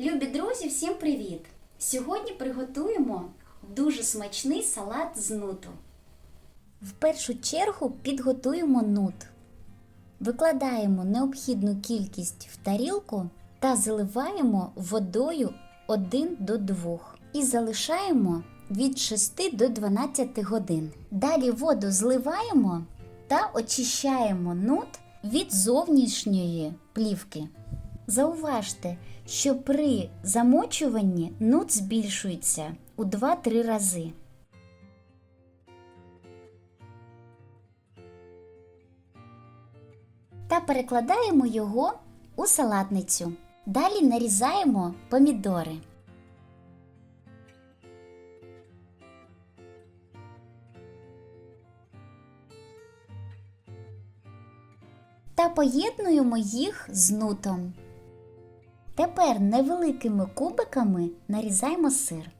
Любі друзі, всім привіт! Сьогодні приготуємо дуже смачний салат з нуту. В першу чергу підготуємо нут. Викладаємо необхідну кількість в тарілку та заливаємо водою 1 до 2 і залишаємо від 6 до 12 годин. Далі воду зливаємо та очищаємо нут від зовнішньої плівки. Зауважте, що при замочуванні нут збільшується у 2-3 рази. Та перекладаємо його у салатницю. Далі нарізаємо помідори. Та поєднуємо їх з нутом. Тепер невеликими кубиками нарізаємо сир.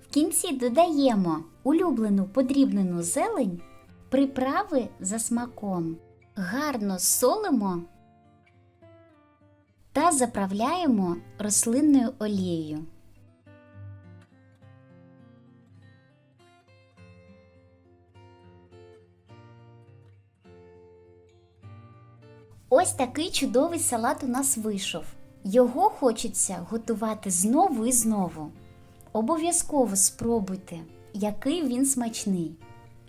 В кінці додаємо улюблену подрібнену зелень, приправи за смаком, гарно солимо та заправляємо рослинною олією. Ось такий чудовий салат у нас вийшов. Його хочеться готувати знову і знову. Обов'язково спробуйте, який він смачний.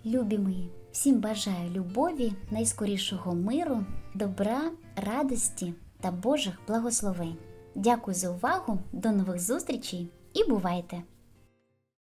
Любі мої, всім бажаю любові, найскорішого миру, добра, радості та Божих благословень. Дякую за увагу, до нових зустрічей і бувайте!